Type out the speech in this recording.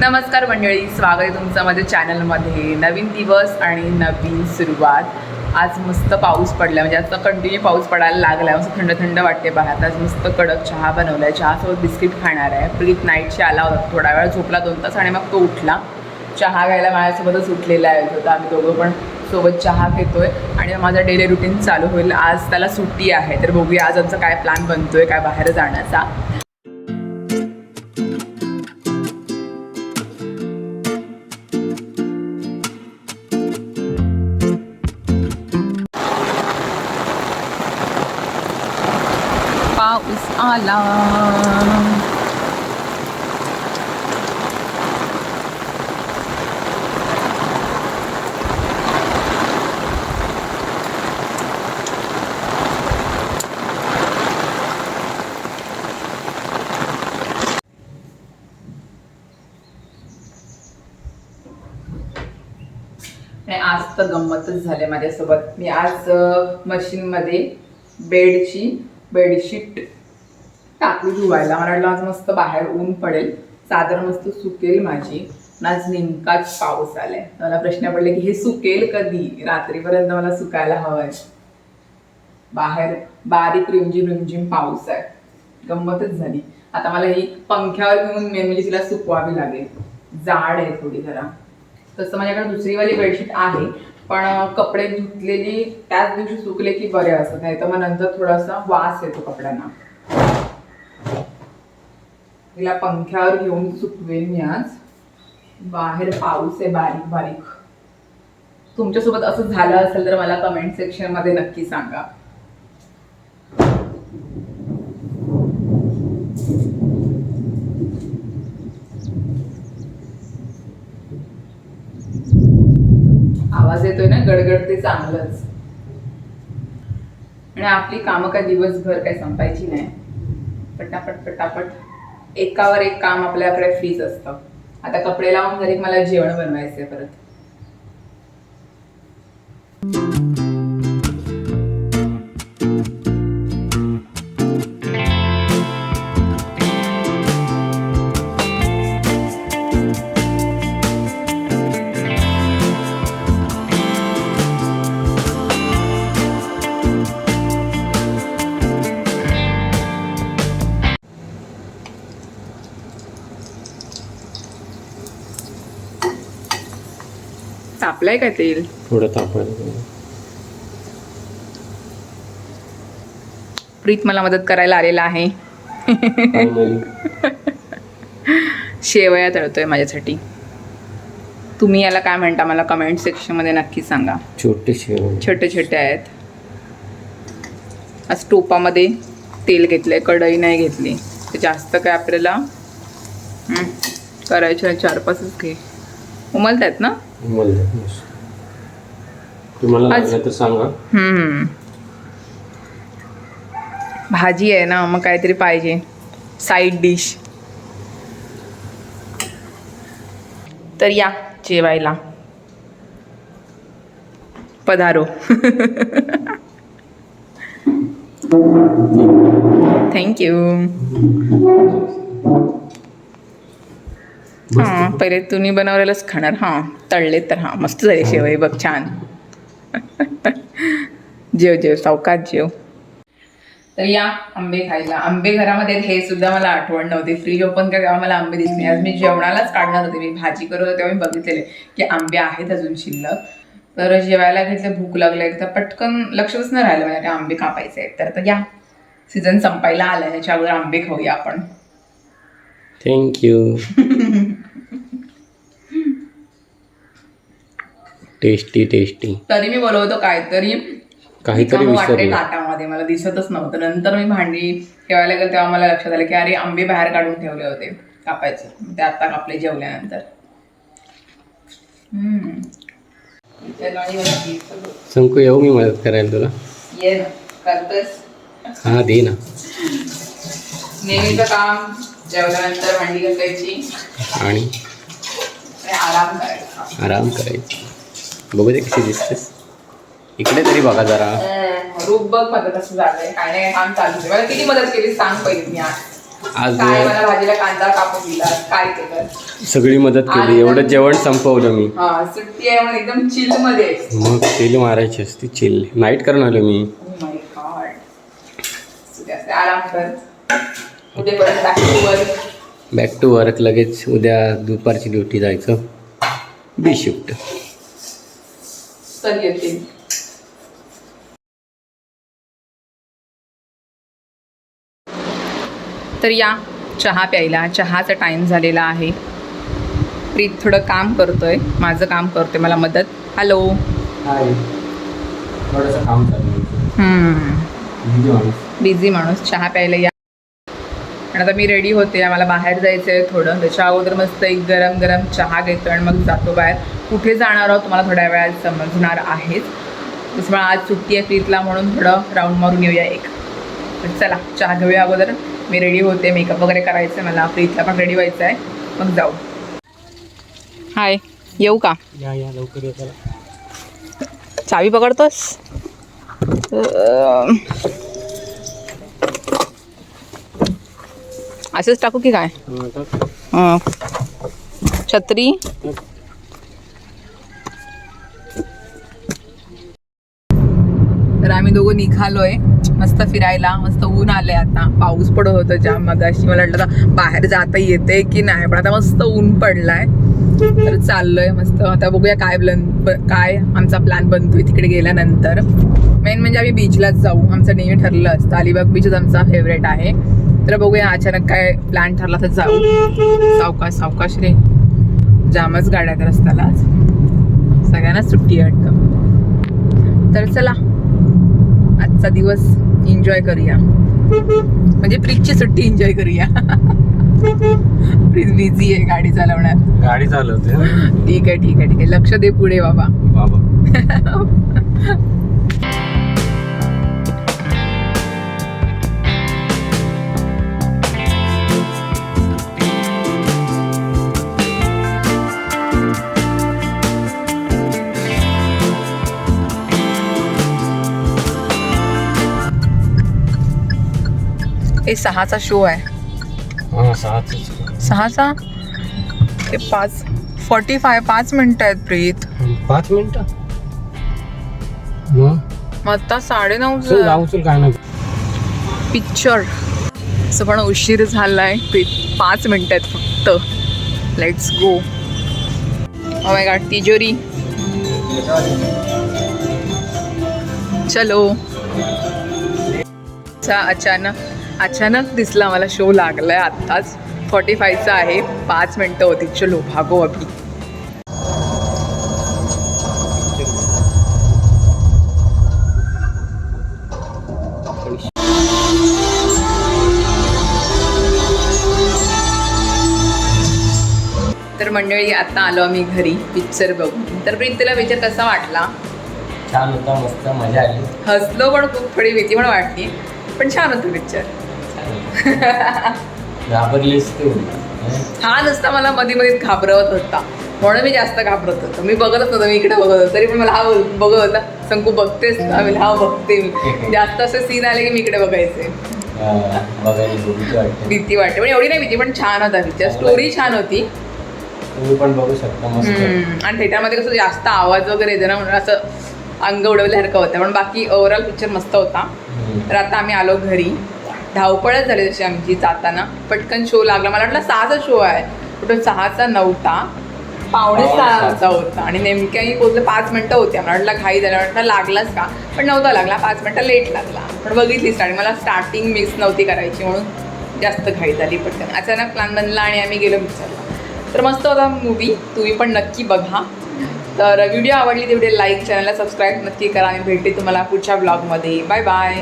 नमस्कार मंडळी स्वागत आहे तुमचं माझ्या चॅनलमध्ये. नवीन दिवस आणि नवीन सुरुवात. आज मस्त पाऊस पडला म्हणजे आता कंटिन्यू पाऊस पडायला लागला मस्त थंड थंड वाटते बाहेर आज मस्त कडक चहा बनवला आहे चहासोबत बिस्किट खाणार आहे. प्रीत नाईटशी आला होता थोडा वेळ झोपला दोन तास आणि मग तो उठला. चहा घ्यायला माझ्यासोबतच उठलेला आहे. होता आम्ही दोघं पण सोबत चहा घेतोय आणि माझा डेली रुटीन चालू होईल. आज त्याला सुट्टी आहे तर बघूया आज आमचा काय प्लॅन बनतोय काय बाहेर जाण्याचा. मला आज तर गंमतच झाले माझ्यासोबत. मी आज मशीनमध्ये बेडची बेडशीट टाकली धुवायला. मला वाटलं आज मस्त बाहेर ऊन पडेल. साधारण मस्त सुकेल माझी. आज नेमकाच पाऊस आलाय. मला प्रश्न पडले की हे सुकेल कधी? रात्रीपर्यंत मला सुकायला हवंय. बाहेर बारीक रिमझिम रिमझिम पाऊस आहे. गंमतच झाली. आता मला ही पंख्यावर घेऊन मेन म्हणजे तिला सुकवावी लागेल. जाड आहे थोडी जरा. तसं माझ्याकडे दुसरीवाली बेडशीट आहे. पण कपडे धुतलेली त्याच दिवशी सुकले की बरे असं नाही तर मग नंतर थोडासा वास येतो कपड्यांना. हिला पंख्यावर घेऊन सुकवेन मी आज. बाहेर पाऊस आहे बारीक बारीक. तुमच्यासोबत असं झालं असेल तर मला कमेंट सेक्शनमध्ये नक्की सांगा. आवाज येतोय ना? गडगड ते चांगलंच. आणि आपली कामं काय दिवसभर काय संपायची नाही. पटापट पटापट. एकावर एक काम आपल्याकडे फ्रीज असतं. आता कपडे लावून घरी मला जेवण बनवायचंय परत. तापलंय का तेल? थोडं तापवायला प्रीत मला मदत करायला आलेला आहे. शेवया तळतोय माझ्यासाठी. तुम्ही याला काय म्हणता मला कमेंट सेक्शनमध्ये नक्की सांगा. छोटे छोटे छोटे आहेत. आज टोपामध्ये तेल घेतलंय कढई नाही घेतली. ते जास्त काय आपल्याला करायचे चार पाचच घे. उमलत आहेत ना तुम्हाला आज- लागलं तर सांगा. हम्म. भाजी आहे ना मग काहीतरी पाहिजे. साईड डिश तर या जेवायला. पधारो. थँक्यू हां पहिले तुम्ही बनवलेलंच खाणार. हां तळले तर हां मस्त झाली शेवई बघ छान. जेव जेव सावकाश जेव. तर या आंबे खायला. आंबे घरामध्ये हे सुद्धा मला आठवण नव्हती. फ्रीज ओपन तेव्हा मला आंबे दिसले आज मी जेवणालाच काढणार होते. मी भाजी करत होते तेव्हा मी बघितलेले की आंबे आहेत अजून शिल्लक. तर जेवायला घेतलं भूक लागले तर पटकन लक्षच नाही राहिलं माझ्या आंबे कापायचे आहेत. तर आता या. सीझन संपायला आला ह्याच्या अगोदर आंबे खाऊया आपण. Thank you tasty tasty. तरी मी बोलवतो काहीतरी काहीतरी वाटते ताटामध्ये. मला दिसतच नव्हतं. नंतर मी भांडी ठेवायला गेलं तेव्हा मला लक्षात आलं की अरे आंबे बाहेर काढून ठेवले होते कापायचं. ते आता कापले जेवल्यानंतर. संकू येऊ मी मदत करायला तुला? ये करतोस? हा दे ना. नेहमीचं काम जेवल्यानंतर भांडी घासायची. आणि? आणि आराम करायचा. आराम करायचा. बघू दे कशी दिसतेस इकडे तरी बघा जरा. रूप बघ माझं कसं झालंय. काय नाही काम चालू मला किती मदत केली सांग पहिली मी. आज आज काय मला भाजीला कांदा कापून दिला काय केलं? सगळी मदत केली. एवढं जेवण संपवलं मी. सुट्टी आहे म्हणून एकदम चिलमध्ये. मग तेल मारायची असती चिल नाईट करून आलो मी. Oh आराम कर. उद्या परत. बॅक टू वर्क लगेच उद्या दुपारची ड्युटी जायचं. बी शिफ्ट तर येते तर या चहा प्यायला चहाचा टाईम झालेला आहे. प्रीत थोडं काम करतोय. माझं काम करतोय. मला मदत. हॅलो बिझी माणूस. चहा प्यायला या. आणि आता मी रेडी होते. मला बाहेर जायचं आहे थोडं. त्याच्या अगोदर मस्त एक गरम गरम चहा घेतो आणि मग जातो बाहेर. कुठे जाणार आहोत तुम्हाला थोड्या वेळात समजणार आहेच. त्याच्यामुळे आज सुट्टी आहे प्रीतला म्हणून थोडं राऊंड मारून येऊया एक. चला चहा घेऊया अगोदर. मी रेडी होते मेकअप वगैरे करायचं आहे मला. प्रीतला पण रेडी व्हायचं आहे मग जाऊ. हाय येऊ का? या या लवकर येताला चावी पकडतोस. असंच टाकू की काय. छत्री? तर आम्ही दोघं निघालोय. मस्त फिरायला मस्त ऊन आलंय आता. पाऊस पडत होतं जाम मगाशी. मला वाटलं बाहेर जाता येते की नाही पण आता मस्त ऊन पडलाय. तर चाललोय मस्त. आता बघूया काय काय आमचा प्लॅन बनतोय तिकडे गेल्यानंतर. मेन म्हणजे आम्ही बीचलाच जाऊ. आमचं नेहमी ठरलं असतं. अलिबाग बीचच आमचा फेवरेट आहे. तर बघूया अचानक काय प्लॅन ठरला तर जाऊ. सावकाश सावकाश रे. जामच गाड्या तर रस्त्याला. आज सगळ्यांना सुट्टी वाटतं. तर चला. आजचा दिवस एन्जॉय करूया. म्हणजे प्रीतची सुट्टी एन्जॉय करूया. प्रीत बिझी आहे गाडी चालवण्यात. गाडी चालवते. ठीक आहे ठीक आहे ठीक आहे. लक्ष दे पुढे बाबा. बाबा. हे सहाचा शो आहे. हां सहाच हे पाच फॉर्टी फाय पाच मिनिटं आहेत प्रीत. पाच मिनिटं? मग? आता साडे नऊ पिक्चर असं पण उशीर झालाय प्रीत. पाच मिनिटं आहेत फक्त. लेट्स गो माय गॉड तिजोरी. चलो. अचानक. अचानक दिसला मला शो लागलाय आत्ताच. फॉर्टी फायचा आहे. पाच मिनटं होती. चलो भागो अभि तर मंडळी आता आलो आम्ही घरी पिक्चर बघून. तर प्रीत तिला पिक्चर कसा वाटला? छान होता मस्त मजा आली. हसलो पण खूप थोडी भीती पण वाटली. पण छान होतं पिक्चर घाबरलीस तू. हा? नुसता मला मध्ये मध्ये घाबरवत होता. म्हणून मी जास्त घाबरत होतो. मी बघतच नव्हतं मी इकडे बघत होतो. तरी पण मला हा बघत होता संकू बघतेस ना मी हा बघते. मी जास्त असे सीन आले की मी इकडे बघायचे. भीती वाटते. पण एवढी नाही भीती पण छान होता पिक्चर स्टोरी छान होती. तुम्ही पण बघू शकता मस्त. आणि थिएटरमध्ये कसं जास्त आवाज वगैरे येतो ना म्हणून असं अंग उडवल्यासारखं होतं. पण बाकी ओव्हरऑल पिक्चर मस्त होता. तर आता आम्ही आलो घरी. धावपळच झाली तशी आमची जाताना. पटकन शो लागला. मला वाटलं सहाचा शो आहे. कुठं सहाचा नव्हता. पावणे सहाचा होता. आणि नेमक्या मी पोहोचले पाच मिनटं होते. मला वाटलं घाई झालं. वाटलं लागलाच का? पण नव्हता लागला. पाच मिनटं लेट लागला. पण बघितली स्टार्टिंग मला स्टार्टिंग मिक्स नव्हती करायची म्हणून जास्त घाई झाली पटकन. अचानक प्लॅन बनला आणि आम्ही गेलो पिक्चरला तर मस्त होता मूवी तुम्ही पण नक्की बघा. तर व्हिडिओ आवडली तेवढे लाईक चॅनलला सबस्क्राईब नक्की करा आणि भेटते तुम्हाला पुढच्या ब्लॉगमध्ये बाय बाय